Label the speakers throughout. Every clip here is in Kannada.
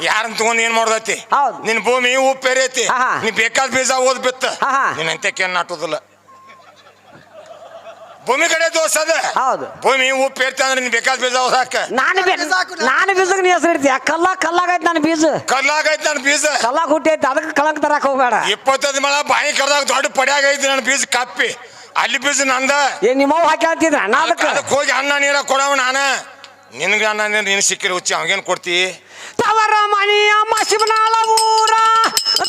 Speaker 1: ಯಾರನ್ನ ತಗೊಂಡ್ ಏನ್ ಮಾಡ್ದತಿ?
Speaker 2: ಹೌದ್.
Speaker 1: ನಿನ್ ಭೂಮಿ ಉಪ್ಪು
Speaker 2: ಹಾ.
Speaker 1: ನೀ ಬೇಕಾದ ಬೀಜ ಓದ್ ಬಿತ್ತ.
Speaker 2: ಹಾ
Speaker 1: ನೀನ್ ನಾಟೋದಿಲ್ಲ. ಭೂಮಿ ಕಡೆ ದೋಷ ಅದ.
Speaker 2: ಹೌದು.
Speaker 1: ಭೂಮಿ ಉಪ್ಪು ಏರ್ತಿ ಅಂದ್ರೆ ನೀನ್ ಬೇಕಾದ ಬೀಜ ಓದಾಕ
Speaker 2: ನಾನು ಬಿ- ನಾನು ಬೀಜಕ್ಕೆ ನೀ ಹೆಸರು ಇಡ್ತೀಯ? ಕಲ್ಲ ಕಲ್ಲಾಗೈತೆ ನನ್ನ ಬೀಜ.
Speaker 1: ಕಲ್ಲಾಗೈತಿ ನನ್ನ ಬೀಜ.
Speaker 2: ಕಲ್ಲಾಗ ಹುಟ್ಟೈತೆ ಅದಕ್ಕೆ ಕಲಂಕ ತರಕ್ ಹೋಗ್ಬೇಡ.
Speaker 1: ಇಪ್ಪತ್ತೈದು ಮಳ ಬಾಯಿ ಕರ್ದಾಗ ದೊಡ್ಡ ಪಡ್ಯಾಗ ಐತಿ ನನ್ನ ಬೀಜ ಕಪ್ಪಿ. ಅಲ್ಲಿ ಬೀಜ ನಂದ.
Speaker 2: ಏ ನಿಮ್ಮವ್ ಹಾಕಿ ನಾ ಅದಕ್ಕೆ
Speaker 1: ಅದಕ್ಕೆ ಹೋಗಿ ಅನ್ನ ನೀರ ಕೊಡವ ನಾನ. ನಿನಗೆ ಅನ್ನ ನೀರು ನೀನು ಸಿಕ್ಕಿರಿ ಹುಚ್ಚಿ ಅವಾಗೇನ್ ಕೊಡ್ತಿ?
Speaker 2: ತವರ ಮನೆಯ ಮಸಿಬನಾಳ ಊರ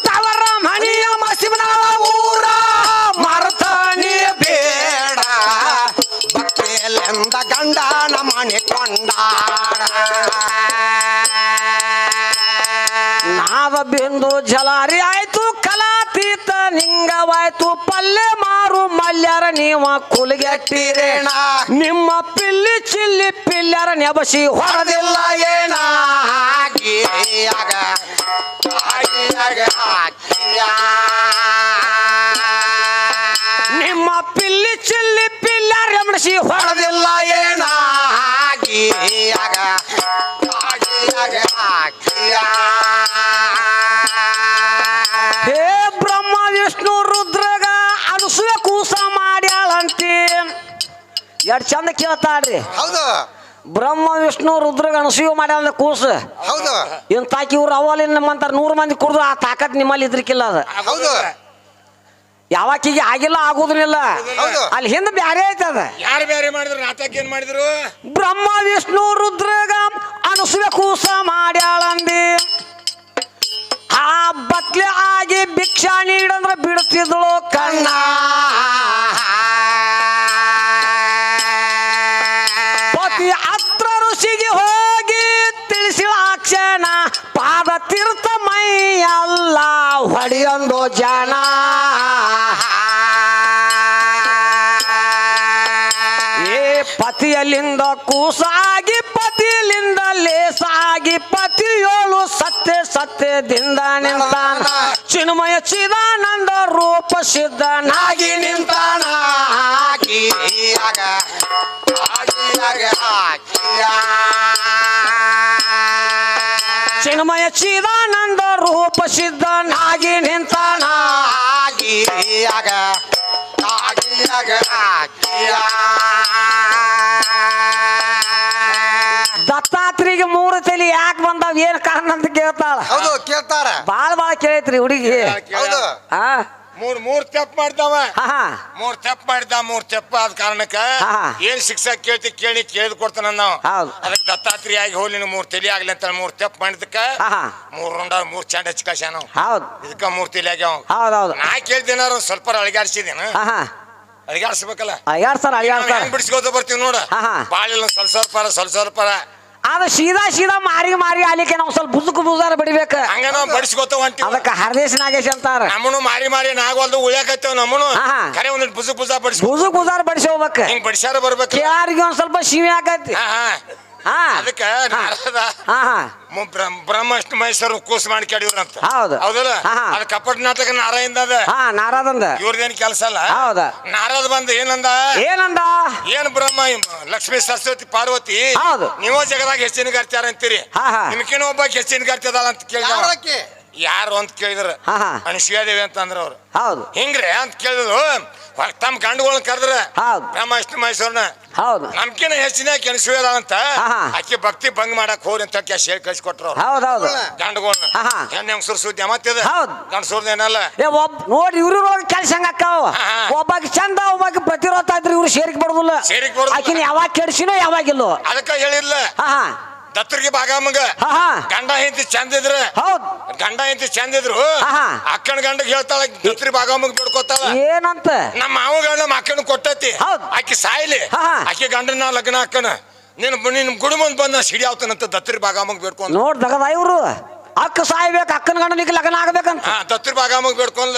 Speaker 2: ತವರ ಮನೆಯ ಮಸಿಬನಾಳ ಊರ ಮರ್ತನಿ ಬೇಡ
Speaker 3: ಭಕ್ತಿಯಲೆಂದ ಗಂಡನ ಮಣಿಕೊಂಡಾಡ
Speaker 2: ನಾವ ಬಿಂದು ಜಲಾರಿ ಆಯ್ತು, ಕಲಾತೀತ ನಿಂಗವಾಯ್ತು, ಪಲ್ಲೆ ಮಾರು ಮಲ್ಯಾರ ನೀವ ಕುಲಗೆಟ್ಟಿರೇಣ? ನಿಮ್ಮ ಪಿಲ್ಲಿ ಚಿಲ್ಲಿ ಪಿಲ್ಯಾರ ನೆಬಸಿ ಹೊರದಿಲ್ಲ
Speaker 3: ಏನ? ಆಕಿಯಾ
Speaker 2: ನಿಮ್ಮ ಪಿಲ್ಲಿ ಚಿಲ್ಲಿ ಪಿಲ್ಯಾರ ಎಮಡಿಸಿ ಹೊರ
Speaker 3: ಹೊರದಿಲ್ಲ ಏನ? ಹಾಕಿಯಾಗ ಹಾಕಿಯಾಗ ಹಾಕಿಯ
Speaker 2: ಎರಡು ಚಂದ ಕೇಳ್ತಾಳ್ರಿ
Speaker 3: ಹೌದು.
Speaker 2: ಬ್ರಹ್ಮ ವಿಷ್ಣು ರುದ್ರಗ ಗಣಸಿಯು ಮಾಡ್ಯಾಳ ಕೂಸ.
Speaker 3: ಹೌದು.
Speaker 2: ತಾಕಿ ಇವ್ರು ಅವಲ್ಲಿ ನಮ್ಮಂತಾರ ನೂರು ಮಂದಿ ಕುಡ್ದು ಆ ತಾಕತ್ ನಿಮ್ಮಲ್ಲಿ ಇದ್ರಿಕಿಲ್ಲ ಅದ.
Speaker 3: ಹೌದು.
Speaker 2: ಯಾವಾಕಿಗೆ ಆಗಿಲ್ಲ ಆಗುದಿಲ್ಲ.
Speaker 3: ಹೌದು.
Speaker 2: ಅಲ್ಲಿ ಹಿಂದೆ ಬ್ಯಾರೆ ಐತೆ ಅದ.
Speaker 1: ಯಾರು ಬೇರೆ ಮಾಡಿದ್ರು? ನಾಟಕ ಏನ್ ಮಾಡಿದ್ರು?
Speaker 2: ಬ್ರಹ್ಮ ವಿಷ್ಣು ರುದ್ರಗ ಅನಸುವೆ ಕೂಸ ಮಾಡ್ಯಾಳಂದಿ. ಆ ಬತ್ಲೆ ಆಗಿ ಭಿಕ್ಷಾ ನೀಡಂದ್ರ ಬಿಡ್ತಿದ್ಳು ಕಣ್ಣ ಹೊಡೆಯೊಂದು ಜನ ಏ ಪತಿಯಲ್ಲಿಂದ ಕೂಸಾಗಿ, ಪತಿಯಲ್ಲಿಂದ ಲೇಸಾಗಿ, ಪತಿಯೋಳು ಸತ್ಯ ಸತ್ಯದಿಂದ ನಿಂತಾನ. ಚಿನ್ಮಯ ಚಿದಾನಂದ ರೂಪ ಸಿದ್ಧನಾಗಿ ನಿಂತಾನ. ಚಿನ್ಮಯ ಚಿದಾನಂದ ರೂಪ ಸಿದ್ಧನಾಗಿ ನಿಂತಾನ. ಕೇಳ್ತಾಳ.
Speaker 3: ಹೌದು ಕೇಳ್ತಾರ.
Speaker 2: ಬಾಳ ಬಾಳ ಕೇಳೈತ್ರಿ ಹುಡುಗಿ.
Speaker 3: ಹೌದು.
Speaker 2: ಆ
Speaker 1: ಮೂರ್ ಮೂರ್ ತಪ್ಪು ಮಾಡ್ತಾವ.
Speaker 2: ಹಾ ಹಾ.
Speaker 1: ಮೂರ್ ತಪ್ಪು ಮಾಡಿದ ಮೂರ್ ತೆಪ್ಪ ಆದ ಕಾರಣಕ್ಕ
Speaker 2: ಹಾ.
Speaker 1: ಏನ್ ಶಿಕ್ಷಾ ಕೇಳ್ತಿ ಕೇಳಿ ಕೇಳಿದ್ ಕೊಡ್ತಾನ ನಾವು.
Speaker 2: ಹೌದು.
Speaker 1: ಅದಕ್ಕೆ ದತ್ತಾತ್ರಿ ಆಗಿ ಹೋಗ್ಲಿ ನೀನು ಮೂರ್ ತಲಿ ಆಗ್ಲಿ ಅಂತ ಮೂರ್ ತಪ್ಪು ಮಾಡಿದಕ್ಕ
Speaker 2: ಹಾ, ಹಾ.
Speaker 1: ಮೂರ್ ರೌಂಡ್ ಮೂರ್ ಚಂಡ ಹಚ್ಕಾಶ ಕಳ್ಸ್ಯಾನ ನಾವು
Speaker 2: ಹೌದು.
Speaker 1: ಇದಕ್ಕ ಮೂರ್ ತಲಿ ಆಗ್ಯಾವ ನಾ ಕೇಳ್ದೇನಾರ ಸ್ವಲ್ಪ ಅಳಿಗಾಡ್ಸಿದೇನ?
Speaker 2: ಹಾ ಹಾ.
Speaker 1: ಅಳಿಗಾಡ್ಸ್ಬೇಕಲ್ಲ? ಹೆಂಗ್ ಬಿಡಿಸ್ಕೋತ ಬರ್ತೀವಿ ನೋಡ.
Speaker 2: ಹಾ, ಹಾ.
Speaker 1: ಬಾಳಿಲ್ಲ ಸ್ವಲ್ಪ ಸ್ವಲ್ಪ ಪರ ಸ್ವಲ್ಪ ಸ್ವಲ್ಪ ಪರ
Speaker 2: ಅದು ಸೀದಾ ಸೀದಾ ಮಾರಿ ಮಾರಿ ಆಲಿಕ್ಕೆ ನಾವು ಸ್ವಲ್ಪ ಬುಸುಕು ಬುಜಾರ ಬಡಿಬೇಕ.
Speaker 1: ಹಂಗ ನಾವು ಹೊಂಟಿವಿ
Speaker 2: ಅದಕ್ಕೆ ಹರದೇಶ್ ನಾಗೇಶ್ ಅಂತಾರ.
Speaker 1: ನಮ್ಮನು ಮಾರಿ ಮಾರಿ ನಾಗವಲ್ದು ಉಳ್ಯಾಕತ್ತೇವ್ ನಮ್ಮನು.
Speaker 2: ಕರೆ.
Speaker 1: ಖರೆ ಒಂದ್ ಬುಜು ಬುಜ ಬಡಿಸ್
Speaker 2: ಬುಸುಕ್ ಬುಜಾರ ಬಡಿಸಿ ಹೋಗ್ಬೇಕ
Speaker 1: ಹಿಂಗ್ ಬಡಿಸ್ಯಾರ ಬರ್ಬೇಕು
Speaker 2: ಕೇಳಾರಿಗೆ ಒಂದ್ ಸ್ವಲ್ಪ ಶಿವಿ ಆಕತಿ.
Speaker 1: ಹಾ ಹಾ.
Speaker 2: ಹಾ.
Speaker 1: ಅದಕ್ಕ ನಾರದ
Speaker 2: ಹಾ ಹಾ.
Speaker 1: ಮು- ಬ್ರಹ್ಮ- ಬ್ರಹ್ಮಷ್ಟು ಮೈಸೂರು ಕೂಸ್ ಮಾಡಿ ಕೆಡಿವ್ರಂತ
Speaker 2: ಹೌದು.
Speaker 1: ಹೌದಲ್ಲ?
Speaker 2: ಹಾ, ಹಾ.
Speaker 1: ಅದ್ ಕಪಟ ನಾಟಕ ನಾರಾಯಂದ ಅದ.
Speaker 2: ಹಾ ನಾರದಂದ.
Speaker 1: ಇವ್ರದೇನ್ ಕೆಲಸ ಅಲ್ಲ?
Speaker 2: ಹೌದ.
Speaker 1: ನಾರದ ಬಂದ ಏನಂದ?
Speaker 2: ಏನಂದ?
Speaker 1: ಏನ್ ಬ್ರಹ್ಮ ಲಕ್ಷ್ಮೀ ಸರಸ್ವತಿ ಪಾರ್ವತಿ?
Speaker 2: ಹೌದು.
Speaker 1: ನೀವೋ ಜಗದಾಗ ಹೆಚ್ಚಿನ ಗರ್ತ್ಯಾರ ಅಂತೀರಿ.
Speaker 2: ಹಾ, ಹಾ.
Speaker 1: ನಿಮ್ಕೇನೋ ಒಬ್ಬ ಹೆಚ್ಚಿನ ಅಂತ ಕೇಳಿದ.
Speaker 3: ಯಾರಕ್ಕೆ
Speaker 1: ಯಾರು ಅಂತ ಕೇಳಿದ್ರ.
Speaker 2: ಹಾ, ಹಾ.
Speaker 1: ಅನಿಶ್ವದೇವಿ ಅಂತ ಅಂದ್ರ ಅವ್ರು.
Speaker 2: ಹೌದು.
Speaker 1: ಹಿಂಗ್ರೆ ಅಂತ ಕೇಳಿದ್ರು. ತಮ್ಮ ಗಂಡುಗಳನ್ನ ಕರೆದ್ರ.
Speaker 2: ಹೌದು.
Speaker 1: ನಮ್ಮ ಅಷ್ಟು ಮೈಸೂರ್ನ.
Speaker 2: ಹೌದು.
Speaker 1: ನಮ್ಕಿನ ಹೆಚ್ಚಿನ ಕೆಣಸುವೇದ ಅಂತ?
Speaker 2: ಹಾ, ಹಾ.
Speaker 1: ಆಕೆ ಭಕ್ತಿ ಭಂಗ್ ಮಾಡಕ್ ಹೋರಿ ಅಂತ ಕ್ಯಾಶ್ ಹೇಳಿ ಕಳ್ಸಿಕೊಟ್ರು ಅವ್ರು.
Speaker 2: ಹೌದು
Speaker 1: ಗಂಡುಗಳನ್ನ
Speaker 2: ಹಾ, ಹಾ.
Speaker 1: ಹೆಣ್ಣು ಹೆಂಗಸರು ಸುದ್ದಿ ಮತ್ತಿದ
Speaker 2: ಹೌದು.
Speaker 1: ಗಂಡಸೂರ್ದ ಏನಲ್ಲ?
Speaker 2: ಏ ಒಬ್ ನೋಡಿ ಇವ್ರ ಕೆಲ್ಸ ಹಂಗ ಅಕ್ಕಾವ?
Speaker 1: ಹಾ,
Speaker 2: ಚಂದ ಒಬ್ಬ ಪ್ರತಿರೋಧ ಆದ್ರೆ ಇವ್ರು ಸೇರಿಕೆ ಬರೋದಿಲ್ಲ.
Speaker 1: ಸೇರಿಕ್ ಬರೋದಿಲ್ಲ.
Speaker 2: ಆಕಿನ ಯಾವಾಗ ಕೆಡ್ಸಿನೋ ಯಾವಾಗಿಲ್ಲ.
Speaker 1: ಅದಕ್ಕ ಹೇಳಿಲ್ಲ
Speaker 2: ಹಾ ಹಾ.
Speaker 1: ದತ್ತರಿಗೆ ಭಾಗಮ್ಮಗ
Speaker 2: ಹಾ ಹಾ.
Speaker 1: ಗಂಡ ಹೆಂಡತಿ ಚಂದ ಇದ್ರ
Speaker 2: ಹೌದ್.
Speaker 1: ಗಂಡ ಹೆಂಡತಿ ಚಂದ ಇದ್ರು. ಅಕ್ಕನ ಗಂಡ ಹೇಳ್ತಾಳ ದತ್ತರಿ ಭಾಗ ಮಗ ಬಿಡ್ಕೋತಾಳ
Speaker 2: ಏನಂತ?
Speaker 1: ನಮ್ಮ ಮಾವ ಗಂಡ ನಮ್ಮ ಅಕ್ಕನ ಕೊಟ್ಟತಿ.
Speaker 2: ಹೌದ್.
Speaker 1: ಆಕಿ ಸಾಯ್ಲಿ. ಆಕಿ ಗಂಡನ ಲಗ್ನ ಅಕ್ಕನ ನಿನ್ ನಿನ್ ಗುಡುಮಂದ್ ಬಂದ ಸಿಡಿ ಆವ್ತಾನಂತ ದತ್ತರಿ ಭಾಗಮ್ಮಗ್ ಬೇಡ್ಕೊಂಡ್
Speaker 2: ನೋಡ್ ದಗದ ಇವ್ರು. ಅಕ್ಕ ಸಾಯ್ಬೇಕು ಅಕ್ಕನ ಗಂಡನಿಗೆ ಲಗ್ನ ಆಗ್ಬೇಕಂತ.
Speaker 1: ದತ್ತರಿ ಭಾಗ ಬೇಡ್ಕೊಂಡ್ಲ.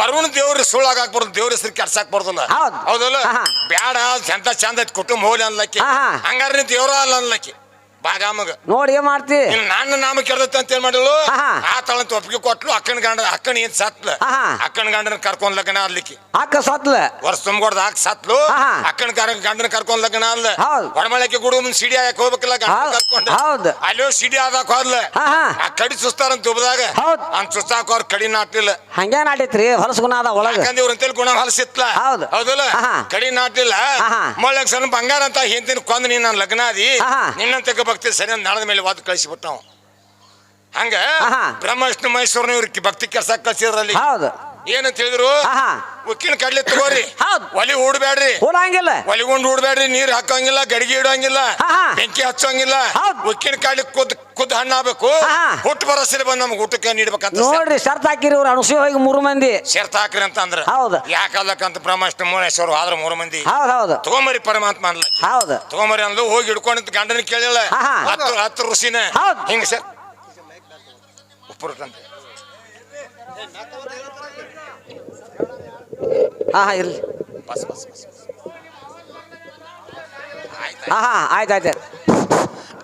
Speaker 1: ವರುಣ ದೇವ್ರ ಸುಳ್ಳಾಗ ಹಾಕ್ಬಾರ್ದು ದೇವ್ರ ಹೆಸರು ಕೆಡ್ಸಾಕ್ ಬರ್ದಲ್ಲ
Speaker 2: ಹೌದ್.
Speaker 1: ಹೌದಲ್ಲ. ಬ್ಯಾಡ ಎಂತ ಚಂದ ಕುಟುಂಬ ಹೋಲಿ ಅನ್ಲಕ್ಕಿ. ಹಂಗಾರ ನೀ ದೇವ್ರ ಅಲ್ಲ ಅನ್ಲಕ್ಕಿ. ಬಾಗಾಮಗ
Speaker 2: ನೋಡಿ ಏನ್ ಮಾಡ್ತಿ
Speaker 1: ಇನ್ನು ನನ್ನ ನಾಮ ಕೆಡದತ್ತ ಅಂತ ಏನ್ ಮಾಡಲು
Speaker 2: ಆಹಾ.
Speaker 1: ಆ ತಳಂತ ಒಪ್ಪಿಗೆ ಕೊಟ್ಲು ಅಕ್ಕನ ಗಂಡ ಅಕ್ಕನ ಏನ್ ಸತ್ಲ
Speaker 2: ಆಹಾ.
Speaker 1: ಅಕ್ಕನ ಗಂಡನ ಕರ್ಕೊಂಡ್ ಲಗ್ನ ಆಡ್ಲಿಕ್ಕೆ
Speaker 2: ಅಕ್ಕ ಸತ್ಲ
Speaker 1: ವರ್ಷ ತುಂಬಿಕೊಡ್ದ ಹಾಕ್ ಸತ್ಲು
Speaker 2: ಆಹಾ.
Speaker 1: ಅಕ್ಕನ ಕರ ಗಂಡನ ಕರ್ಕೊಂಡ್ ಲಗ್ನ ಅಲ್ಲ
Speaker 2: ಹೌದ್.
Speaker 1: ಹೊಡಮಳಕ್ಕೆ ಗುಡು ಮುಂದ್ ಸಿಡಿ ಹಾಕಕ್ ಹೋಗ್ಬೇಕಲ್ಲ ಗಂಡ
Speaker 2: ಹೌದ್.
Speaker 1: ಕರ್ಕೊಂಡು
Speaker 2: ಹೌದ್.
Speaker 1: ಅಲ್ಲೋ ಸಿಡಿ ಆದಾಕ ಹೋದ್ಲ
Speaker 2: ಆಹಾ.
Speaker 1: ಆ ಕಡಿ ಸುಸ್ತಾರಂತ ದುಬ್ದಾಗ
Speaker 2: ಹೌದ್.
Speaker 1: ಅಂತ ಸುಸ್ತಾಕ ಅವ್ರ ಕಡಿ ನಾಟ್ಲಿಲ್ಲ
Speaker 2: ಹಂಗೆ ನಾಟೈತ್ರಿ ಹೊಲಸ್ಗುಣ ಅದ ಒಳಗ
Speaker 1: ಯಾಕಂದ್ರೆ ಇವ್ರ ಅಂತೇಳಿ ಗುಣ ಹೊಲಸಿತ್ಲ
Speaker 2: ಹೌದ್.
Speaker 1: ಹೌದಲ್ಲ
Speaker 2: ಆಹಾ.
Speaker 1: ಕಡಿ ನಾಟ್ಲಿಲ್ಲ
Speaker 2: ಆಹಾ.
Speaker 1: ಮೊಳ್ಳೆಗ್ ಸಣ್ಣ ಬಂಗಾರ ಅಂತ ಹಿಂದಿನ ಕೊಂದ್ ನೀನ್ ನನ್ನ ಲಗ್ನ ಆದಿ
Speaker 2: ಆಹಾ.
Speaker 1: ನಿನ್ನಂತಕ ಭಕ್ತಿ ಸರಿ ನಳದ ಮೇಲೆ ವಾದ ಕಳಿಸಿಬಿಟ್ಟ ನಾವು ಹಂಗ
Speaker 2: ಬ್ರಹ್ಮಷ್ಣ
Speaker 1: ಬ್ರಹ್ಮ ವಿಷ್ಣು ಮಹೇಶ್ವರನ ಇವ್ರಿಗೆ ಭಕ್ತಿ ಕೆಲ್ಸ ಕಳಿಸಿದ್ರಲ್ಲಿ
Speaker 2: ಹೌದು.
Speaker 1: ಏನಂತ ಹೇಳಿದ್ರು?
Speaker 2: ಆಹಾ.
Speaker 1: ಉಕ್ಕಿನ ಕಡ್ಲೆ ತಗೋರಿ.
Speaker 2: ಹೌದ್.
Speaker 1: ಒಲಿ ಹೂಡ್ಬೇಡ್ರಿ
Speaker 2: ಹೂಡಂಗಿಲ್ಲ
Speaker 1: ಒಲಿಗೊಂಡು ಹೂಡ್ಬೇಡ್ರಿ ನೀರ್ ಹಾಕಂಗಿಲ್ಲ ಗಡಿಗೆ ಇಡಂಗಿಲ್ಲ
Speaker 2: ಆಹಾ.
Speaker 1: ಬೆಂಕಿ ಹಚ್ಚಂಗಿಲ್ಲ.
Speaker 2: ಹೌದ್.
Speaker 1: ಉಕ್ಕಿನ ಕಡ್ಲಿ ಕುದ್ ಕುದ್ ಹಣ್ಣಾಗಬೇಕು
Speaker 2: ಆಹಾ.
Speaker 1: ಹುಟ್ಟು ಬರೋಸಿರಿ ಬಂದ್ ನಮ್ಗೆ ಊಟಕ್ಕೆ ನೀಡ್ಬೇಕಂತ
Speaker 2: ನೋಡ್ರಿ ಶರ್ತ್ ಹಾಕಿರಿ ಇವ್ರು ಅಣಸಿ ಹೋಗಿ ಮೂರು ಮಂದಿ.
Speaker 1: ಶರ್ತ ಹಾಕ್ರಿ ಅಂತ ಅಂದ್ರ
Speaker 2: ಹೌದ್.
Speaker 1: ಯಾಕಲ್ಲಕ್ಕಂತ ಬ್ರಹ್ಮಷ್ಣ ಮೂರೇಶ್ವರ ಆದ್ರೆ ಮೂರು ಮಂದಿ.
Speaker 2: ಹೌದ್ ಹೌದು.
Speaker 1: ತಗೊಂಬರಿ ಪರಮಾತ್ಮ ಅನ್ಲ
Speaker 2: ಹೌದು.
Speaker 1: ತಗೊಂಬರಿ ಅಂದ್ಲು ಹೋಗಿ ಹಿಡ್ಕೊಂಡಿದ್ ಗಂಡನ ಕೇಳಿಲ್ಲ.
Speaker 2: ಆಹಾ.
Speaker 1: ಹತ್ತು ಹತ್ತು ಋಷಿನ
Speaker 2: ಹೌದ್.
Speaker 1: ಹಿಂಗ ಸರ್? ಉಪ್ಪುರುಟಂತೆ
Speaker 2: ಹಾ ಹಾ ಇರಲಿ.
Speaker 1: ಬಸ್ ಬಸ್ ಬಸ್
Speaker 2: ಹಾ ಹಾ ಆಯ್ತು ಆಯ್ತು.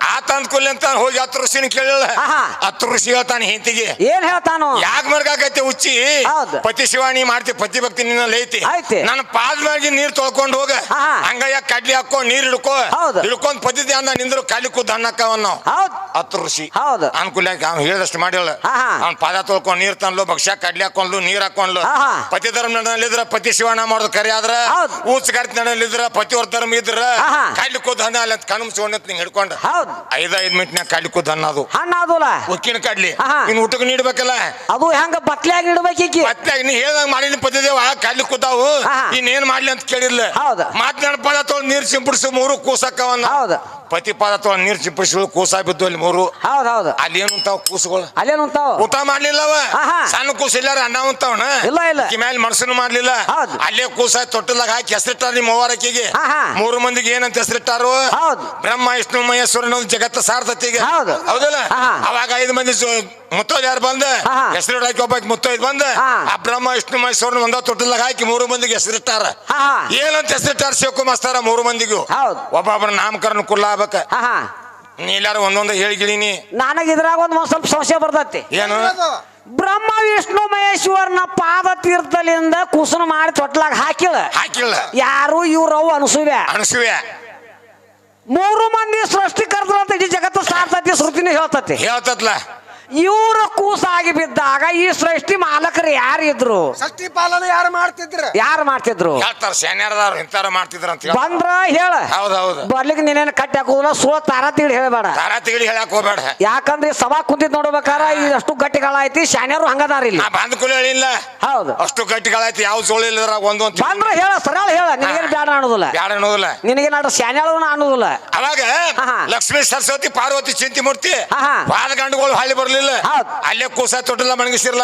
Speaker 1: ಆತ ಅಂದ್ಕೊಲ್ಲಿ ಅಂತ ಹೋಗಿ ಹತ್ತು ಋಷಿನ ಕೇಳಿಲ್ಲ
Speaker 2: ಆಹಾ.
Speaker 1: ಹತ್ತು ಋಷಿ ಹೇಳ್ತಾನೆ ಹೆಂತಿಗೆ
Speaker 2: ಏನ್ ಹೇಳ್ತಾನು
Speaker 1: ಯಾಕೆ ಮರ್ಗಾಕೈತೆ ಉಚ್ಚಿ
Speaker 2: ಹೌದ್.
Speaker 1: ಪತಿ ಶಿವಾಣಿ ಮಾಡ್ತಿ ಪತಿ ಭಕ್ತಿ ನಿನ್ನಲ್ಲಿ ಐತಿ
Speaker 2: ಐತಿ.
Speaker 1: ನನ್ನ ಪಾದ ಮ್ಯಾಗೆ ನೀರ್ ತೊಳ್ಕೊಂಡು ಹೋಗ
Speaker 2: ಆಹಾ.
Speaker 1: ಹಂಗಯ್ಯ ಕಡ್ಲಿ ಹಾಕೋ ನೀರ್ ಹಿಡ್ಕೋ
Speaker 2: ಹೌದ್.
Speaker 1: ಹಿಡ್ಕೊಂಡ್ ಪತಿ ಧ್ಯಾನ ನಿಂದ್ರು ಕಾಲಿ ಕೂದ ಅನ್ನಕ್ಕವ ನಾವು
Speaker 2: ಹೌದ್
Speaker 1: ಹತ್ತು ಋಷಿ
Speaker 2: ಹೌದ್
Speaker 1: ಅನುಕೂಲ ಅವ್ನು ಹೇಳಿದಷ್ಟು ಮಾಡಿಲ್ಲ
Speaker 2: ಆಹಾ.
Speaker 1: ಅವ್ನ ಪಾದ ತೊಳ್ಕೊಂಡು ನೀರ್ ತಂದ್ಲು ಭಕ್ಷ್ಯ ಕಡ್ಲಿ ಹಾಕೊಂಡ್ಲು ನೀರ್ ಹಾಕೊಂಡ್ಲು
Speaker 2: ಆಹಾ.
Speaker 1: ಪತಿ ಧರ್ಮ ನಡಲಿದ್ರ ಪತಿ ಶಿವನ ಮಾಡೋದು ಕರೆ ಆದ್ರ
Speaker 2: ಹೌದ್.
Speaker 1: ಊಚ್ ಕರ್ತಿ ನಡೆಯಲ್ಲಿದ್ರ ಪತಿ ಅವ್ರ ಧರ್ಮ ಇದ್ರ
Speaker 2: ಆಹಾ.
Speaker 1: ಕಡ್ಲಿ ಕೂದ್ ಅಲ್ಲಿ ಅಂತ ಕಣ್ಮ ಸೋಣತ್ ನಿಂಗೆ ಹಿಡ್ಕೊಂಡು
Speaker 2: ಹೌದ್
Speaker 1: ಐದ್ ಐದ್ ಮಿನಿಟ್ನಾಗ ಕಡ್ಲಿ ಕೂದ್ ಅನ್ನೋದು
Speaker 2: ಹಣ್ಣ ಅದಲ್ಲ
Speaker 1: ಉಕ್ಕಿನ ಕಡ್ಲಿ
Speaker 2: ಆಹಾ.
Speaker 1: ಇನ್ ಊಟಕ್ಕೆ ನೀಡ್ಬೇಕಲ್ಲ
Speaker 2: ಅದು ಹೆಂಗ ಬಟ್ಲ್ಯಾಗ ಇಡ್ಬೇಕೀಕಿ
Speaker 1: ಮತ್ತೆ ನೀ ಹೇಳ್ದಂಗ ಮಾಡಿನ ಪದ್ಧತಿ ಕಡ್ಲಿ ಕೂತಾವು
Speaker 2: ಆಹಾ.
Speaker 1: ಇನ್ನೇನ್ ಮಾಡ್ಲಿ ಅಂತ ಕೇಳಿಲ್ಲ
Speaker 2: ಹೌದು.
Speaker 1: ಮಾತನಾಡ ಪದ ತೊಗೊಂಡು ನೀರ್ ಸಿಂಪಡಿಸು ಮೂರು ಕೂಸಕ್ಕವನ್ನ
Speaker 2: ಹೌದ್.
Speaker 1: ಪತಿ ಪದ ತೊಗೊಂಡ್ ನೀರ್ ಸಿಂಪಡಿಸು ಕೂಸ ಬಿದ್ದು ಅಲ್ಲಿ ಮೂರು
Speaker 2: ಹೌದ್ ಹೌದು
Speaker 1: ಅಲ್ಲಿ ಏನು ಅಂತಾವ ಕೂಸುಗಳು
Speaker 2: ಅಲ್ಲೇನು ಅಂತಾವ
Speaker 1: ಊಟ ಮಾಡ್ಲಿಲ್ಲವ
Speaker 2: ಆಹಾ.
Speaker 1: ಸಣ್ಣ ಕೂಸ ಇಲ್ಲ ಅಣ್ಣ ಉಂತಾವನ
Speaker 2: ಇಲ್ಲ, ಇಲ್ಲ.
Speaker 1: ಮೇಲೆ ಮನಸ್ಸನ್ನು ಮಾಡ್ಲಿಲ್ಲ
Speaker 2: ಹೌದ್.
Speaker 1: ಅಲ್ಲೇ ಕೂಸ ತೊಟ್ಟಲಾಗ ಹಾಕಿ ಹೆಸರಿಟ್ಟಾರ ನಿಮ್ಮ ಮೂವರಕ್ಕಿಗೆ
Speaker 2: ಆಹಾ.
Speaker 1: ಮೂರು ಮಂದಿಗೆ ಏನಂತ ಹೆಸರಿಟ್ಟಾರು
Speaker 2: ಹೌದ್.
Speaker 1: ಬ್ರಹ್ಮ ವಿಷ್ಣು ಮಹೇಶ್ವರನ ಜಗತ್ತ ಸಾರ್ಥತಿಗೆ
Speaker 2: ಹೌದು.
Speaker 1: ಹೌದಲ್ಲ
Speaker 2: ಆಹಾ.
Speaker 1: ಅವಾಗ ಐದು ಮಂದಿ ಮುತ್ತೋದ್ ಯಾರು ಬಂದ?
Speaker 2: ಆಹಾ.
Speaker 1: ಹೆಸರು ಹಾಕಿ ಒಬ್ಬಾಕಿ ಮುತ್ತೋದ್ ಬಂದ?
Speaker 2: ಹಾ.
Speaker 1: ಆ ಬ್ರಹ್ಮ ವಿಷ್ಣು ಮಹೇಶ್ವರನ ಒಂದ ತೊಟ್ಟಲಾಗ ಹಾಕಿ ಮೂರು ಮಂದಿಗೆ ಹೆಸರಿಟ್ಟಾರ.
Speaker 2: ಹಾ
Speaker 1: ಏನಂತ ಹೆಸರಿಟ್ಟಾರ ಶಿವಕು ಮಾಸ್ತಾರ ಮೂರು ಮಂದಿಗೂ?
Speaker 2: ಹೌದ್.
Speaker 1: ಒಬ್ಬೊಬ್ಬರ ನಾಮಕರಣ ಕುಲ್ಲ ಆಗ್ಬೇಕ.
Speaker 2: ಹಾ ಹಾ.
Speaker 1: ನೀ ಎಲ್ಲಾರು ಒಂದೊಂದು ಹೇಳಿಗಿಳಿನಿ
Speaker 2: ನನಗೆ ಇದ್ರಾಗ ಒಂದು ಸ್ವಲ್ಪ ಸಂಶಯ ಬರ್ತೈತಿ.
Speaker 1: ಏನು?
Speaker 2: ಬ್ರಹ್ಮ ವಿಷ್ಣು ಮಹೇಶ್ವರನ ಪಾದ ತೀರ್ಥಲಿಂದ ಕುಸುನ ಮಾಡಿ ತೊಟ್ಲಾಗ ಹಾಕಿಳ.
Speaker 1: ಹಾಕಿಲ್ಲ
Speaker 2: ಯಾರು ಇವ್ರವ್ ಅನಸುವೆ.
Speaker 1: ಅಣಸುವೆ
Speaker 2: ಮೂರು ಮಂದಿ ಸೃಷ್ಟಿಕರ್ತರು ಅಂತ ಇಡೀ ಜಗತ್ತು ಸಾರ್ತತಿ ಶ್ರುತಿನ ಹೇಳ್ತತಿ.
Speaker 1: ಹೇಳ್ತತ್ಲ.
Speaker 2: ಇವ್ರ ಕೂಸಾಗಿ ಬಿದ್ದಾಗ ಈ ಸೃಷ್ಟಿ ಮಾಲಕರು ಯಾರಿದ್ರು?
Speaker 3: ಸೃಷ್ಟಿ ಪಾಲನೆ ಯಾರು ಮಾಡ್ತಿದ್ರು?
Speaker 2: ಯಾರು ಮಾಡ್ತಿದ್ರು?
Speaker 1: ಹೇಳ್ತಾರ ಸೇನ್ಯಾರದವ್ರು ಇಂತಾರ ಮಾಡ್ತಿದ್ರ ಅಂತ ಹೇಳಿ.
Speaker 2: ಬಂದ್ರ ಹೇಳ.
Speaker 1: ಹೌದ್ ಹೌದು.
Speaker 2: ಬರ್ಲಿಕ್ಕೆ ನೀನೇನು ಕಟ್ಟಿ ಹಾಕುದಿಲ್ಲ ಸೋ ತಾರ ತಿಳಿ ಹೇಳಬೇಡ.
Speaker 1: ತಾರ ತಿಳಿ ಹೇಳಕ್ ಹೋಗ್ಬೇಡ.
Speaker 2: ಯಾಕಂದ್ರೆ ಈ ಸಭಾ ಕುಂತಿದ್ ನೋಡ್ಬೇಕಾರ ಇದಷ್ಟು ಗಟ್ಟಿಗಳಾಯ್ತಿ ಶಾನ್ಯರು ಹಂಗದಾರ ಇಲ್ಲಿ.
Speaker 1: ನಾ ಬಂದ ಕೂಲಿ ಹೇಳಿಲ್ಲ.
Speaker 2: ಹೌದು.
Speaker 1: ಅಷ್ಟು ಗಟ್ಟಿಗಳಾಯ್ತು ಯಾವ ಸೋಳು ಇಲ್ಲದ್ರ ಒಂದು ಅಂತ
Speaker 2: ಬಂದ್ರ ಹೇಳ. ಸರಳ ಹೇಳ ನಿನಗೇನು ಬೇಡ ಅನ್ನೋದಿಲ್ಲ.
Speaker 1: ಬ್ಯಾಡ ಅನ್ನೋದಿಲ್ಲ.
Speaker 2: ನಿನಗೇನಾದ್ರು ಶಾನ್ಯಾಳವನ್ನ ಅನ್ನೋದಿಲ್ಲ.
Speaker 1: ಅವಾಗ
Speaker 2: ಹಾ.
Speaker 1: ಲಕ್ಷ್ಮೀ ಸರಸ್ವತಿ ಪಾರ್ವತಿ ಚಿಂತಿ ಮೂರ್ತಿ
Speaker 2: ಆಹಾ.
Speaker 1: ವಾದ ಗಂಡುಗಳು ಹಳ್ಳಿ ಬರ್ಲಿಲ್ಲ.
Speaker 2: ಹೌದ್.
Speaker 1: ಅಲ್ಲೇ ಕೂಸ ತೊಟ್ಟಿಲ್ಲ ಮಣಗಿಸಿರ್ಲ.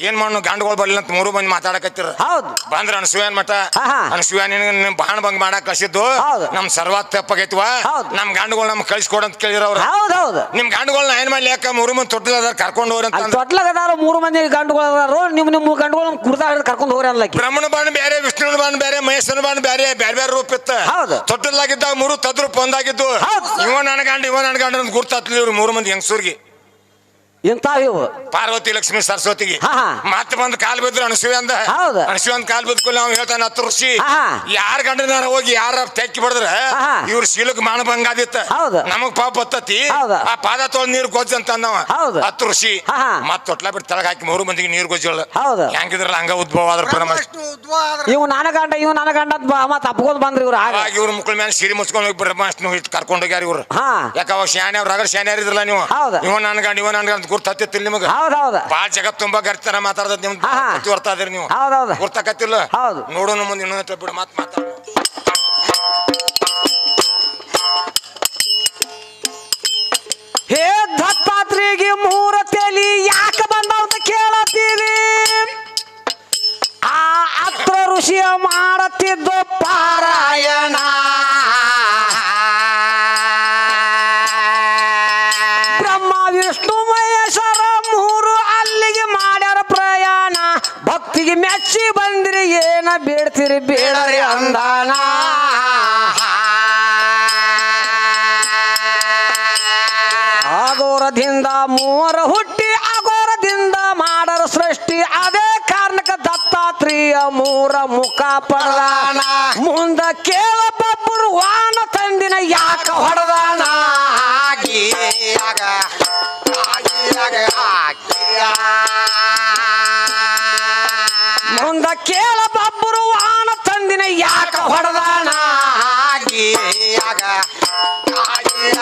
Speaker 1: ಏನ್ ಮಾಡು ಗಂಡುಗಳು ಬರ್ಲಿಲ್ಲ ಅಂತ ಮೂರು ಮಂದಿ ಮಾತಾಡಕತ್ತಿರ.
Speaker 2: ಹೌದು.
Speaker 1: ಬಂದ್ರ ಅನ್ಸುವೇನ್ ಮಠ.
Speaker 2: ಆಹಾ.
Speaker 1: ಅನ್ಸುವ ನಿನ್ ಬಾಣ ಬಂಗ್ ಮಾಡಕ್ ಕಳ್ಸಿದ್ದು.
Speaker 2: ಹೌದ್.
Speaker 1: ನಮ್ ಸರ್ವಾತ್ ತಪ್ಪಾಗೈತಿವ?
Speaker 2: ಹೌದ್.
Speaker 1: ನಮ್ ಗಂಡುಗಳು ನಮ್ ಕಳ್ಸಿಕೊಡ ಅಂತ ಕೇಳಿರ ಅವ್ರ.
Speaker 2: ಹೌದು ಹೌದು.
Speaker 1: ನಿಮ್ ಗಂಡುಗಳನ್ನ ಏನ್ ಮಾಡ್ಲಿ ಯಾಕ? ಮೂರು ಮಂದಿ ತೊಟ್ಟಿಲ್ಲ ಅದಾರ ಕರ್ಕೊಂಡು ಹೋಗ್ರಿ
Speaker 2: ಅಲ್ಲಿ ಮೂರು ಮಂದಿ ಗಂಡುಗಳು ಅದಾರು. ನಿಮ್ ನಿಮ್ಮ ಗಂಡುಗಳು ಕುರ್ತಾ ಹಿಡಿದು ಕರ್ಕೊಂಡು ಹೋಗ್ರಿ ಅನ್ಲಕ್ಕಿ
Speaker 1: ಬ್ರಹ್ಮಣ ಬಾಣ ಬೇರೆ ವಿಷ್ಣುನ ಬಾಣ ಬೇರೆ ಮಹೇಶ್ವರ ಬಾಣ ಬೇರೆ ಬೇರೆ ಬೇರೆ ರೂಪ ಇತ್ತ.
Speaker 2: ಹೌದು.
Speaker 1: ತೊಟ್ಟಲಾಗಿದ್ದಾಗ ಮೂರು ತದ್ರೂಪ ಒಂದಾಗಿದ್ದು.
Speaker 2: ಹೌದು.
Speaker 1: ಇವ ಗಂಡ ಇವ ನನ್ನ ಗಂಡ ಅಂತ ಗುರ್ತಾತ್ಲಿ ಇವ್ರು ಮೂರು ಮಂದಿ ಹೆಂಗಸೂರ್ಗಿ.
Speaker 2: ಇಂತಾವ್ ಇವು
Speaker 1: ಪಾರ್ವತಿ ಲಕ್ಷ್ಮಿ ಸರಸ್ವತಿಗೆ
Speaker 2: ಹಾ, ಹಾ.
Speaker 1: ಮತ್ತೆ ಬಂದ್ ಕಾಲ್ ಬಿದ್ರು ಅಣಸಿವೆ ಅಂದ
Speaker 2: ಹೌದು.
Speaker 1: ಅಣಸುವೆ ಅಂತ ಕಾಲ್ ಬಿದ್ಕೊಳ್ಳಿ ಅವ್ನು ಹೇಳ್ತಾನೆ ಹತ್ತು ಋಷಿ
Speaker 2: ಹಾ, ಹಾ.
Speaker 1: ಯಾರ ಗಂಡನಾರ ಹೋಗಿ ಯಾರ ತೆಕ್ಕಿ ಬಡದ್ರ
Speaker 2: ಹಾ.
Speaker 1: ಇವ್ರ ಶೀಲಕ್ ಮಾನ ಬಂಗಾದಿತ್ತ
Speaker 2: ಹೌದು.
Speaker 1: ನಮಗ್ ಪಾಪ ಬತ್ತತಿ
Speaker 2: ಹೌದು.
Speaker 1: ಆ ಪಾದ ತೊಳ್ ನೀರ್ ಗೊಜ್ಜ ಅಂತ ಅಂದವ
Speaker 2: ಹೌದು.
Speaker 1: ಹತ್ತು ಋಷಿ
Speaker 2: ಹಾ, ಹಾ.
Speaker 1: ಮತ್ ತೊಟ್ಲ ಬಿಟ್ಟು ತಳಗ ಹಾಕಿ ಮೂರು ಮಂದಿಗೆ ನೀರ್ ಗೊಜ್ಜಳ
Speaker 2: ಹೌದು.
Speaker 1: ಹೆಂಗಿದ್ರಲ್ಲ ಹಂಗ ಉದ್ಭವ ಆದ್ರ ಪರಮ
Speaker 3: ಇವ್ ಉದ್ಭವ ಆದ್ರ
Speaker 2: ಇವು ನನ್ನ ಗಂಡ ಇವ್ ನನ್ನ ಗಂಡ ಅಂತ ಬಾ- ಮತ್ತ್ ಅಪ್ಕೊಂಡ್ ಬಂದ್ರಿ ಇವ್ರ ಆಗ
Speaker 1: ಅವಾಗ ಇವ್ರ ಮುಕ್ಕಳ ಮೇಲೆ ಸಿರಿ ಮುಚ್ಕೊಂಡು ಹೋಗಿ ಬ್ರಹ್ಮಾಷ್ಟ್ನು ಇಟ್ಟು ಕರ್ಕೊಂಡು ಹೋಗ್ಯಾರ ಇವ್ರು
Speaker 2: ಹಾ
Speaker 1: ಯಾಕ ಅವಾಗ ಶಾನೆ ಅವ್ರ ರಗಡ್ ಶಾನೆ ಇದ್ರಲ್ಲ ನೀವು
Speaker 2: ಹೌದು.
Speaker 1: ಇವ ನನ್ ಗಂಡ ಇವ ನನ್ ಗಂಡ ಗುರ್ತ ಹತ್ತಿತ್ತಿಲ್ಲ ನಿಮಗೆ?
Speaker 2: ಹೌದ್ ಹೌದ್
Speaker 1: ಬಾಳ ಜಗತ್ ತುಂಬಾ ಗರ್ತನ ಮಾತಾಡದ್ ನಿಮ್
Speaker 2: ಹಾ, ಹಾ.
Speaker 1: ಪ್ರತಿ ಬರ್ತಾ ಇದೀರಿ ನೀವು
Speaker 2: ಹೌದ್. ಹೌದ್
Speaker 1: ಗುರ್ತಾಕತ್ತಿಲ್ಲ
Speaker 2: ಹೌದು.
Speaker 1: ನೋಡೋಣ ಮುಂದೆ ಇನ್ನೊಂದು ಬಿಡು ಮಾತ್ ಮಾತಾಡ.
Speaker 2: ಹೇ ದತ್ತಾತ್ರೇಯಗೆ ಮೂರ ತಲಿ ಯಾಕೆ ಬಂದವ ಅಂತ ಕೇಳತ್ತೀರಿ? ಆ ಅತ್ರ ಋಷಿಯ ಮಾಡತ್ತಿದ್ದು ಪಾರಾಯಣ. ಬೀಳ್ತಿರಿ ಬೀಳರಿ ಅಂದಾನ. ಆಗೋರದಿಂದ ಮೂವರು ಹುಟ್ಟಿ, ಆಗೋರದಿಂದ ಮಾಡರ ಸೃಷ್ಟಿ. ಅದೇ ಕಾರಣಕ್ಕೆ ದತ್ತಾತ್ರೇಯ ಮೂರ ಮುಖ ಪಡದಾನ. ಮುಂದ ಕೇಳಪ್ಪ ಪುರ್ವಾನ ತಂದಿನ ಯಾಕ ಹೊಡೆದಾನ?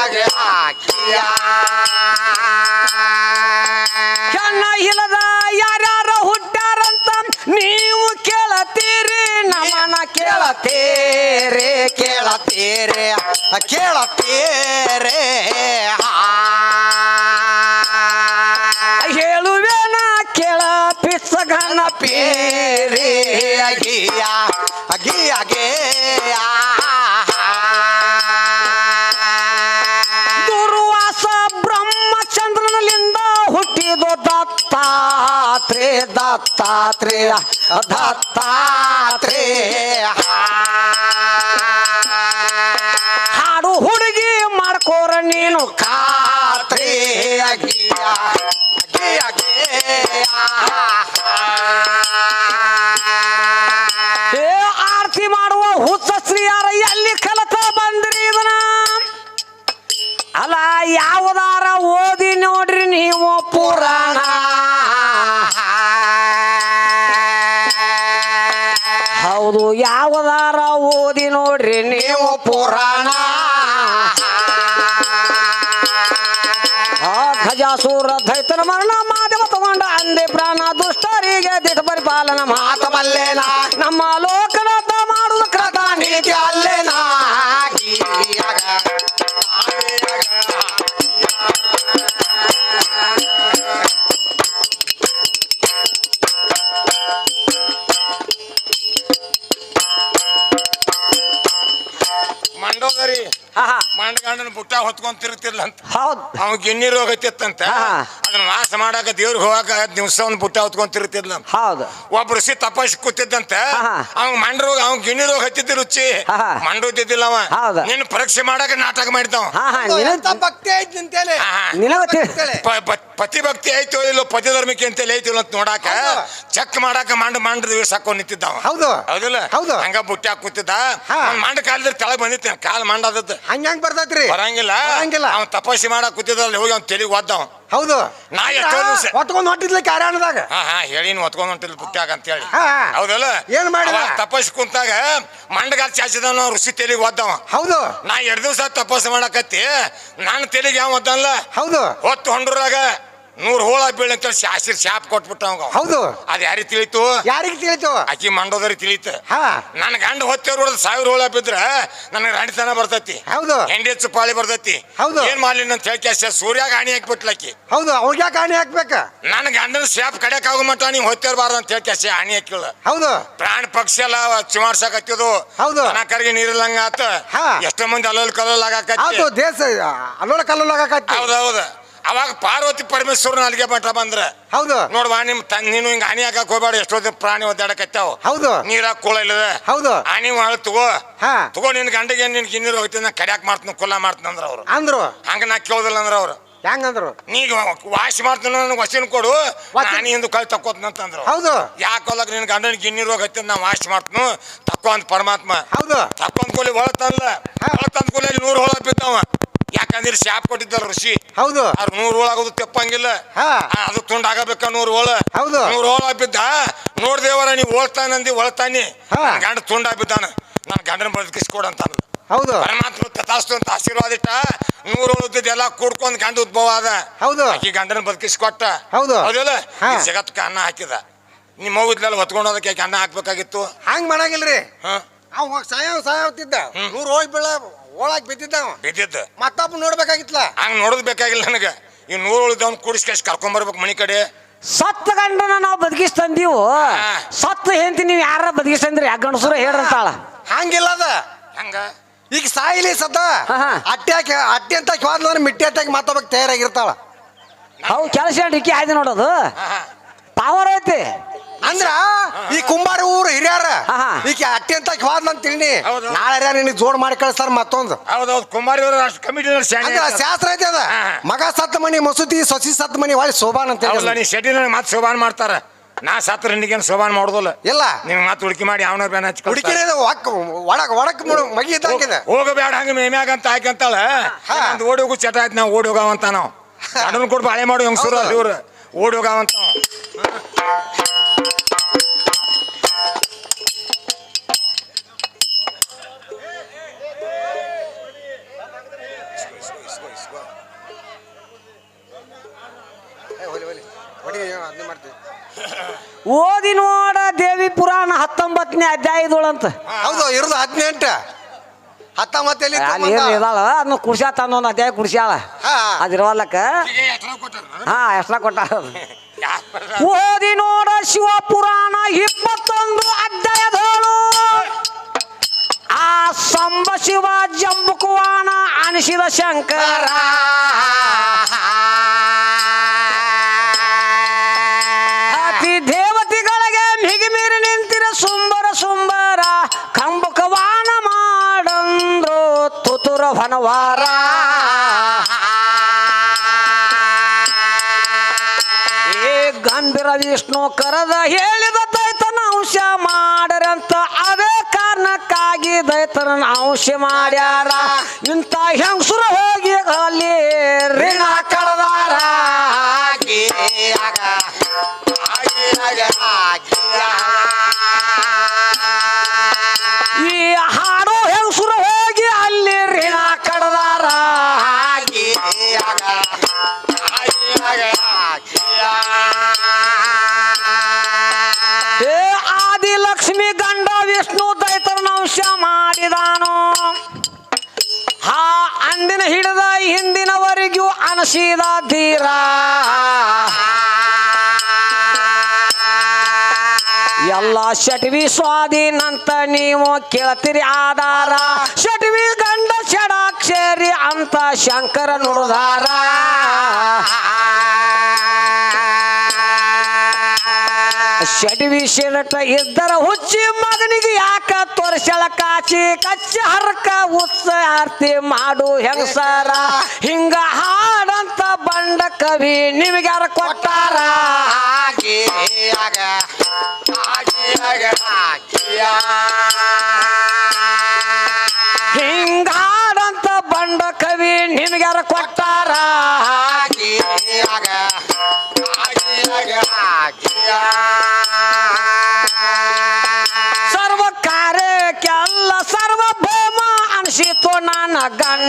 Speaker 3: ಆಗಿಯಾಗ ಹಾಕಿಯ?
Speaker 2: ಕಣ್ಣ ಇಲ್ಲದ ಯಾರ್ಯಾರ ಹುಟ್ಟಾರಂತ ನೀವು ಕೇಳತ್ತೀರಿ ನಮನ ಕೇಳತ್ತೇರೆ
Speaker 3: ಕೇಳತ್ತೀರಿ ಕೇಳತ್ತೀರಿ.
Speaker 2: ಹೇಳುವೇನ ಕೇಳ ಪಿಸಗನ
Speaker 3: ಪೇರೆ ಅಗಿಯ
Speaker 2: ದತ್ತಾತ್ರೇಯ ದತ್ತಾತ್ರೇಯ. ಹಾಡು ಹುಡುಗಿ ಮಾಡ್ಕೋರ ನೀನು.
Speaker 3: ಕಾತ್ರೇಯ
Speaker 2: ಏ, ಆರತಿ ಮಾಡುವ ಹುಚ್ಚ ಶ್ರೀಯಾರ ಎಲ್ಲಿ ಕಲತ ಬಂದ್ರಿ ಇದನ್ನ? ಅಲ್ಲ, ಯಾವುದಾರ ಓದಿ ನೋಡ್ರಿ ನೀವು ಪುರಾಣ. ಹೌದು. ಯಾವದಾರ ಓದಿ ನೋಡ್ರಿ ನೀವು ಪುರಾಣ? ಖಜಾಸೂರ ದೈತನ ಮರಣ ಮಾಧ್ಯಮ ತಗೊಂಡ ಅಂದೆ ಪ್ರಾಣ ದುಷ್ಟರಿಗೆ ದಿಟ ಪರಿಪಾಲನ ಮಾತ ನಮ್ಮ ಲೋಕನಾಥ
Speaker 1: ಪುಟ್ಟ ಬುಟ್ಟ ಹೊತ್ಕೊಂಡ್ ತಿರುತ್ತಿರ್ಲ ಅಂತ
Speaker 2: ಹೌದು
Speaker 1: ಅವ್ ಗಿಣ್ಣಿ ರೋಗ ಹತ್ತಿತ್ತಂತ
Speaker 2: ಹಾ.
Speaker 1: ಅದನ್ನ ವಾಸ ಮಾಡಾಕ ದೇವ್ರಿಗೆ ಹೋಗಾಕ ದಿವಸ ಒಂದ್ ಬುಟ್ಟ ಹೊತ್ಕೊಂಡ್ ತಿರುತ್ತಿರ್ಲ ಅಂತ
Speaker 2: ಹೌದು
Speaker 1: ಒಬ್ಬ ಋಷಿ ತಪಸ್ ಕೂತಿದ್ದಂತ
Speaker 2: ಹಾ.
Speaker 1: ಅವ್ ಮಂಡ್ ರೋಗ ಅವ್ ಗಿಣ್ಣಿ ರೋಗ ಹತ್ತಿದ್ದ ರುಚಿ
Speaker 2: ಹಾ.
Speaker 1: ಹೊತ್ತಿದ್ದಿಲ್ಲ ಅವ
Speaker 2: ಹೌದು.
Speaker 1: ನಿನ್ನ ಪರೀಕ್ಷೆ ಮಾಡಾಕ ನಾಟಕ ಮಾಡಿದ್ದಾವ
Speaker 2: ಹಾ ಹಾ
Speaker 3: ಅದು
Speaker 2: ನಿನಗ್
Speaker 3: ಎಂತ ಭಕ್ತಿ ಐತಿ ನಿಂತೇಳಿ
Speaker 2: ನಿನಗ ತಿ-
Speaker 1: ಪ- ಪ- ಪತಿ ಭಕ್ತಿ ಐತೋ ಇಲ್ಲೋ ಪತಿ ಧರ್ಮಕ್ಕೆ ಅಂತ ಐತಿಲ್ಲ ಅಂತ ನೋಡಾಕ
Speaker 3: ಹೌದು.
Speaker 1: ಚೆಕ್ ಮಾಡಾಕ ಮಂಡ ಮಂಡ್ ದಿವಸ ಹಾಕೊಂಡ್ ನಿಂತಿದ್ದಾವ
Speaker 3: ಹೌದು.
Speaker 1: ಹೌದಿಲ್ಲ
Speaker 3: ಹೌದು.
Speaker 1: ಹಂಗ ಬುಟ್ಟಿ ಹಾಕ್ ಕೂತಿದ್ದ
Speaker 3: ಹಾ.
Speaker 1: ಮಂಡ ಕಾಲದಲ್ಲಿ ತೆಳಗ್ ಬಂದಿತ್ತ ಕಾಲ್ ಮಂಡದದ್ದು
Speaker 3: ಹಂಗ್ಯಾಂಗ್ ಬರ್ತೈತ್ರಿ
Speaker 1: ಬರಂಗಿಲ್ಲ.
Speaker 3: ಬರಂಗಿಲ್ಲ.
Speaker 1: ಅವ್ನು ತಪಸ್ಸಿ ಮಾಡಕ್ ಕೂತಿದ್ರಲ್ಲಿ ಹೋಗಿ ಅವ್ನ್ ತೆಲಿಗೆ ಒದ್ದವ.
Speaker 3: ಹೌದು.
Speaker 1: ನಾ ಎಷ್ಟೋ ದಿವ್ಸ-
Speaker 3: ಹೊತ್ಕೊಂಡ್ ಹೊಟ್ಟಿದ್ಲಿ ಕಾರ್ಯಾಣದಾಗ
Speaker 1: ಹಾ ಹಾ ಹೇಳಿನ ಹೊತ್ಕೊಂಡ್ ಹೊಂಟಿಲ್ ಬುಟ್ಟ್ಯಾಗ ಅಂತ ಹೇಳಿ
Speaker 3: ಹಾ.
Speaker 1: ಹೌದಲ್ಲ?
Speaker 3: ಏನ್ ಮಾಡಿದ?
Speaker 1: ತಪಸ್ಸಿ ಕುಂತಾಗ ಮಂಡಗಾಲ್ ಚಾಚಿದವ ಋಷಿ ತೆಲಿಗೆ ಒದ್ದವ.
Speaker 3: ಹೌದು.
Speaker 1: ನಾ ಎರಡ್ ದಿವಸ ತಪಸ್ಸು ಮಾಡಕತ್ತಿ. ನಾನು ತೆಲಿಗೆ ಯಾವ ಒದ್ದಲ್ಲ
Speaker 3: ಹೌದು.
Speaker 1: ಹೊತ್ತು ಹೊಂಡ್ರಾಗ ನೂರ್ ಹೋಳ ಬೀಳ ಅಂತ ಶಾಸಿರ್ ಶಾಪ್ ಕೊಟ್ಬಿಟ್ಟ ಅವಂಗ.
Speaker 3: ಹೌದು.
Speaker 1: ಅದ್ ಯಾರಿಗೆ ತಿಳಿತು?
Speaker 3: ಯಾರಿಗೆ ತಿಳಿತು?
Speaker 1: ಆಕಿ ಮಂಡೋದರಿ ತಿಳಿತು.
Speaker 3: ಹಾ.
Speaker 1: ನನ್ನ ಗಂಡ ಹೊತ್ತೇವ್ರ ಸಾವಿರ ಹೋಳ ಬಿದ್ರ ನನಗೆ ರಂಡಿತನ ಬರ್ತೈತಿ.
Speaker 3: ಹೌದು.
Speaker 1: ಹೆಂಡಿ ಹೆಚ್ಚು ಪಾಳಿ ಬರ್ತೈತಿ.
Speaker 3: ಹೌದು.
Speaker 1: ಏನ್ ಮಾಡ್ಲಿ ಅಂತ ಹೇಳಿ ಸೂರ್ಯಾಗ ಆಣಿ ಹಾಕ್ಬಿಟ್ಲಕ್ಕಿ
Speaker 3: ಹೌದು ಅವ್ರಿಗೆ ಕಾಣಿ ಹಾಕ್ಬೇಕ?
Speaker 1: ನನ್ನ ಗಂಡನ ಶಾಪ್ ಕಡೆಕ್ ಆಗೋ ಮಟ್ಟ ನೀವು ಹೊತ್ತೇರ್ಬಾರ್ದು ಅಂತ ಹೇಳಿ ಆಣಿ ಹಾಕಿಳ
Speaker 3: ಹೌದು.
Speaker 1: ಪ್ರಾಣ ಪಕ್ಷಿ ಎಲ್ಲ ಚಿಮಾಡ್ಸಕತ್ತಿದ್ದು
Speaker 3: ಹೌದು.
Speaker 1: ಕರಿಗೆ ನೀರಿಲ್ಲಂಗ ಆತ. ಎಷ್ಟೋ ಮಂದಿ ಅಲ್ಲೋಲ್ ಕಲ್ಲೋಲ್ ಆಗಾಕತ್ತಿ.
Speaker 3: ಹೌದು ದೇಶ ಅಲ್ಲೋಳ ಕಲ್ಲೋಳ ಹೌದು
Speaker 1: ಹೌದೌದು ಅವಾಗ ಪಾರ್ವತಿ ಪರಮೇಶ್ವರನ ಅಲ್ಲಿಗೆ ಮಠ ಬಂದ್ರೆ.
Speaker 3: ಹೌದು.
Speaker 1: ನೋಡ್ವಾ ನಿಮ್ ತನ್ ನೀನು ಹಿಂಗ ಆಣಿ ಹಾಕಕ್ ಹೋಗ್ಬೇಡ ಎಷ್ಟೋ ದಿನ ಪ್ರಾಣಿ ಒದ್ದಾಡಕತ್ತಾವ.
Speaker 3: ಹೌದು.
Speaker 1: ನೀರಾಗ ಕುಳ ಇಲ್ಲದ.
Speaker 3: ಹೌದು.
Speaker 1: ಆನಿ ಮಾಡ ತಗೋ.
Speaker 3: ಹಾ.
Speaker 1: ತಗೋ ನಿನ್ ಗಂಡಿಗೆ ನಿನ್ ಗಿನ್ನೀರ್ ಹೋಗ್ತೀನಿ ನಾ ಕಡ್ಯಾಕ್ ಮಾಡ್ತೀನಿ ಕುಲ್ಲ ಮಾಡ್ತೀನಿ ಅಂದ್ರ ಅವ್ರು.
Speaker 3: ಅಂದ್ರು.
Speaker 1: ಹಂಗ ನಾ ಕೇಳೋದಿಲ್ಲ ಅಂದ್ರ ಅವ್ರು.
Speaker 3: ಹೆಂಗಂದ್ರು?
Speaker 1: ನೀಗ ವಾಶ್ ಮಾಡ್ತೀನಿ ನನಗೆ ವಸಿನ ಕೊಡು.
Speaker 3: ವಚನ-
Speaker 1: ನಾನಿ ಹಿಂದು ಕಳ್ ತಕ್ಕೋತೀನಿ
Speaker 3: ಹೌದು.
Speaker 1: ಯಾಕೆ ಹೊಲಕ್ ನಿನ್ ಗಂಡನ ಗಿನ್ನೀರ್ ಹೋಗಿ ಹತ್ತೀನಿ ನಾ ವಾಸಿ ಮಾಡ್ತೀನಿ. ತಕ್ಕೋ ಅಂತ ಪರಮಾತ್ಮ.
Speaker 2: ಹೌದು.
Speaker 1: ತಕ್ಕೊಂದ್ ಕೂಲಿ ಒಳ ತಂದ್ ಕೂಲಿ ಅಲ್ಲಿ ನೂರು ಹೊಳ ಬಿದ್ದವ. ಯಾಕಂದ್ರೆ ಶಾಪ್ ಕೊಟ್ಟಿದ್ದಲ್ಲ ಋಷಿ.
Speaker 2: ಹೌದು.
Speaker 1: ಅವ್ರ ನೂರು ಹೋಳ ಆಗೋದು ತೆಪ್ಪಂಗಿಲ್ಲ.
Speaker 2: ಹಾ.
Speaker 1: ಆ, ಅದು ತುಂಡ ಆಗಬೇಕ ನೂರು ಹೋಳ?
Speaker 2: ಹೌದು.
Speaker 1: ನೂರು ಹೋಳ ಬಿದ್ದ ನೋಡ್ದೇವರ ನೀವು ಓಳ್ತಾನಂದಿ ಒಳ್ತಾನಿ
Speaker 2: ಹಾ.
Speaker 1: ನನ್ ಗಂಡ ತುಂಡ ಬಿದ್ದಾನ ನನ್ನ ಗಂಡನ ಬದುಕಿಸ್ಕೊಡು ಅಂತ ಅಂದ್ಲು.
Speaker 2: ಹೌದು.
Speaker 1: ಪರಮಾತ್ಮ ತಥಾಸ್ತು ಅಂತ ಆಶೀರ್ವಾದ ಇಟ್ಟ ನೂರು ಉಳಿದಿದ್ದು ಎಲ್ಲ ಕೂಡ್ಕೊಂಡ್ ಗಂಡ ಉದ್ಭವ ಅದ
Speaker 2: ಹೌದು.
Speaker 1: ಆಕಿ ಗಂಡನ ಬದುಕಿಸ್ಕೊಟ್ಟ
Speaker 2: ಹೌದು.
Speaker 1: ಹೌದಲ್ಲ
Speaker 2: ಹಾ.
Speaker 1: ಈ ಜಗತ್ಕ ಅನ್ನ ಹಾಕಿದ. ನಿಮ್ಮ ಮಗುದ್ಲೆಲ್ಲ ಹೊತ್ಕೊಂಡೋದಕ್ಕೆ ಅದಕ್ಕೆ ಅನ್ನ ಹಾಕ್ಬೇಕಾಗಿತ್ತು?
Speaker 2: ಹಂಗ್ ಮಾಡಂಗಿಲ್ರಿ.
Speaker 1: ಹಾ.
Speaker 2: ಅವ್ ಸಾಯವ್ ಸಾಯವ್ತಿದ್ದ ನೂರು ಹೋಗಿ ಬೀಳ ಒಳಗ್ ಬಿದ್ದಿದ್ದಾವ
Speaker 1: ಬಿದ್ದಿದ್ದ.
Speaker 2: ಮತ್ತೊಬ್ಬ ನೋಡ್ಬೇಕಾಗಿತ್ಲ
Speaker 1: ಹಂಗ್ ನೋಡೋದ್ ಬೇಕಾಗಿಲ್ಲ ನನಗೆ. ಈ ನೂರು ಉಳಿದವ್ನ ಕೂಡಿಸ್ಕೇಶ್ ಕರ್ಕೊಂಬರ್ಬೇಕು ಮನಿ ಕಡೆ?
Speaker 4: ಸತ್ತ ಗಂಡನ ನಾವು
Speaker 1: ಬದುಕಿಸ್ತಂದೀವು.
Speaker 4: ಸತ್ತ ಹೆಂತಿ ನೀವು ಯಾರ ಬದುಕಿಸ್ತಂದ್ರಿ? ಯಾಕೆ ಆ ಗಂಡಸರ ಹೇಳ್ರಂತಾಳ.
Speaker 2: ಹಂಗಿಲ್ಲ ಅದ.
Speaker 1: ಹಂಗ?
Speaker 2: ಈಗ ಸಾಯಿಲಿ ಸದ್ದ.
Speaker 4: ಹಾ, ಹಾ.
Speaker 2: ಅಟ್ಟಿ ಹಾಕಿ ಅಟ್ಟಿ ಅಂತ ಹೋದ್ಲಂದ್ರೆ ಮಿಟ್ಟಿ ಹತ್ತಾಗಿ ಮತ್ತೊಬ್ಬಕ್ ತಯಾರಾಗಿರ್ತಾಳ.
Speaker 4: ಅವು ಕೆಲಸ ಹೇಳಿಕೆ ಆಯ್ತು ನೋಡೋದು. ಪವರ್ ಐತಿ.
Speaker 3: ಅಂದ್ರ ಈ ಕುಂಬಾರ ಊರು ಹಿರಿಯರ
Speaker 2: ಹಾ, ಹಾ.
Speaker 3: ಈಗ ಅಟ್ಟಿ ಅಂತ ಹೋದ್ ಅಂತ ತಿಳಿ
Speaker 1: ಹೌದು.
Speaker 3: ನಾಳೆ ನಿನಗೆ ಜೋಡ್ ಮಾಡಿ ಕಳಿಸ್ತಾರ ಮತ್ತೊಂದು.
Speaker 1: ಹೌದೌದು ಕುಮಾರಿ ಅವರು ಅಷ್ಟು ಕಮಿಟಿ
Speaker 3: ಅಂದ್ರ ಶಾಸ್ತ್ರ ಐತೆ ಅದ.
Speaker 1: ಹಾ.
Speaker 3: ಮಗ ಸತ್ ಮನಿ ಮಸೂತಿ ಸಸಿ ಸತ್ ಮನಿ ಒಳ್ಳೆ ಶೋಭಾನ್ ಅಂತ ಹೇಳಿ
Speaker 1: ನೀ ಶೆಟ್ಟಿನ ಮತ್ತೆ ಶೋಭಾನ್ ಮಾಡ್ತಾರ. ನಾ ಸತ್ರ ನಿನಗೇನು ಶೋಭಾನ್ ಮಾಡೋದಿಲ್ಲ.
Speaker 3: ಇಲ್ಲ.
Speaker 1: ನಿಮ್ಗೆ ಮತ್ತೆ ಹುಡುಕಿ ಮಾಡಿ ಅವನ ಬೇನ ಹಚ್ಚಿ
Speaker 3: ಹುಡುಕಿನ ಒಕ್ ಒಳಗ್ ಒಡಕ್ ಮಗಿ ಇದ್ದಂಗಿದೆ
Speaker 1: ಹೋಗಬೇಡ ಹಂಗ ಮೇಮ್ಯಾಗ ಅಂತ ಹಾಕಂತಾಳ
Speaker 3: ಹಾ.
Speaker 1: ನಂದು ಓಡಿ ಹೋಗು ಚಟ ಆಯ್ತು ನಾವು ಓಡಿ ಹೋಗಾವಂತ ನಾವು. ಅದನ್ನ ಕೊಟ್ಟು ಬಾಳೆ ಮಾಡು ಹೆಂಗ್
Speaker 3: ಸುರ
Speaker 1: ಇವ್ರು. ಓಡಿ ಹೋಗಾವಂತ
Speaker 2: ಓದಿ ನೋಡ ದೇವಿ ಪುರಾಣ ಹತ್ತೊಂಬತ್ತನೇ ಅಧ್ಯಾಯದೊಳಂತ.
Speaker 3: ಹೌದು ಇರೋದು ಹದಿನೆಂಟು. ಹತ್ತೊಂಬತ್ತಲ್ಲಿ
Speaker 2: ಅಲ್ಲಿ ಏನು ಇದಾಳ? ಅದನ್ನ ಅಧ್ಯಾಯ ಕುಡ್ಸ್ಯಾಳ.
Speaker 3: ಹಾ.
Speaker 2: ಅದಿರವಲ್ಲಕ್ಕ ಹಾ ಎಷ್ಟ ಕೊಟ್ಟ ಓದಿ ನೋಡ ಶಿವ ಪುರಾಣ ಇಪ್ಪತ್ತೊಂದು ಅಧ್ಯಾಯದಳು. ಆ ಸಂಬ ಶಿವ ಜಂಬುಕುವಾಣ ಅನಿಸಿದ ಶಂಕರ. ಕರೆದ ಹೇಳಿದ ದೈತನ ಅಂಶ ಮಾಡರಂತ ಅದೇ ಕಾರಣಕ್ಕಾಗಿ ದೈತನ ಅಂಶ ಮಾಡ್ಯಾರ. ಇಂಥ ಹೆಂಗಸುರ ಹೋಗಿ ಅಲ್ಲಿ ಋಣ ಕಳೆದಾರ ಈ ಅಂದಿನ ಹಿಡಿದ ಹಿಂದಿನವರೆಗೂ ಅನಸಿದ ಧೀರ. ಎಲ್ಲ ಶಟ್ವಿ ಸ್ವಾಧೀನಂತ ನೀವು ಕೇಳ್ತೀರಿ ಆಧಾರ. ಶಟ್ವಿ ಗಂಡ ಷಡಾಕ್ಷರಿ ಅಂತ ಶಂಕರ ನುಡಿದಾರ. ಶಟ್ವಿ ಶಿರಟ ಇದ್ದರ ಹುಚ್ಚಿ ಮಗನಿಗೆ ಯಾಕ ತೋರ್ಸಳ ಕಾಚಿ ಕಚ್ಚ ಹರ್ಕ ಉತ್ಸ ಆರ್ತಿ ಮಾಡು ಹೆಂಗಸರ? ಹಿಂಗ ಹಾಡಂತ ಬಂಡ ಕವಿ ನಿಮ್ಗ್ಯಾರ ಕೊಟ್ಟಾರ? ಹಿಂಗ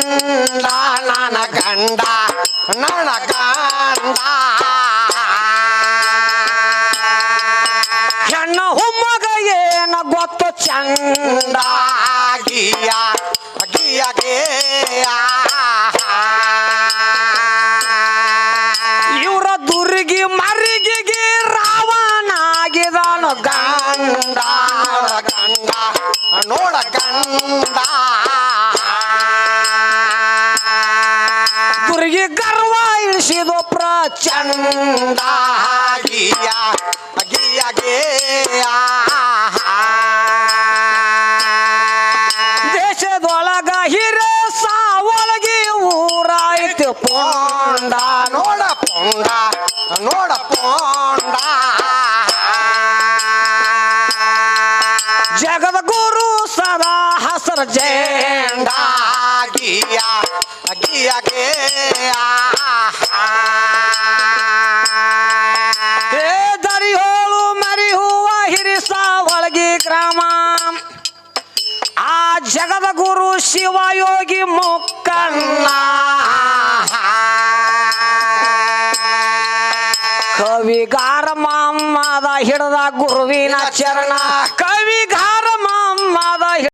Speaker 2: ಗಂಡ ನನ್ನ ಗಂಡ
Speaker 3: ನನ್ನ ಗಂಡ.
Speaker 2: ಹೆಣ್ಣ ಹುಮ್ಮಗ ಏನ ಗೊತ್ತು ಚಂದ?
Speaker 3: ಗಿಯ ಗಿಯ ಗಿಯ.
Speaker 2: ಇವರ ದುರ್ಗಿ ಮರಿಗಿಗೆ ರಾವಣಾಗಿದಾನು ಗಂಡ.
Speaker 3: ಗಂಡ, ನೋಡ ಗಂಡ.
Speaker 2: ಇಳಿಸಿದು ಪ್ರಚಂಡ
Speaker 3: ಗಿಯ ಗಿಯ ಗಿಯ
Speaker 2: ದೇಶದೊಳಗ ಹಿರ ಸಾವಳಗಿ ಊರಾಯ್ತು ಪೋಂಡ.
Speaker 3: ನೋಡ ಪೋಂಡ ನೋಡ ಪೋಂಡ.
Speaker 2: ಜಗದ ಗುರು ಸದಾ ಹಸರ ಜೇಂಡ
Speaker 3: ಗಿಯ
Speaker 2: ಶಿವಯೋಗಿ ಮುಕ್ಕಣ್ಣ ಕವಿಗಾರ ಮಾಮದ ಹಿಡದ ಗುರುವಿನ ಚರಣ.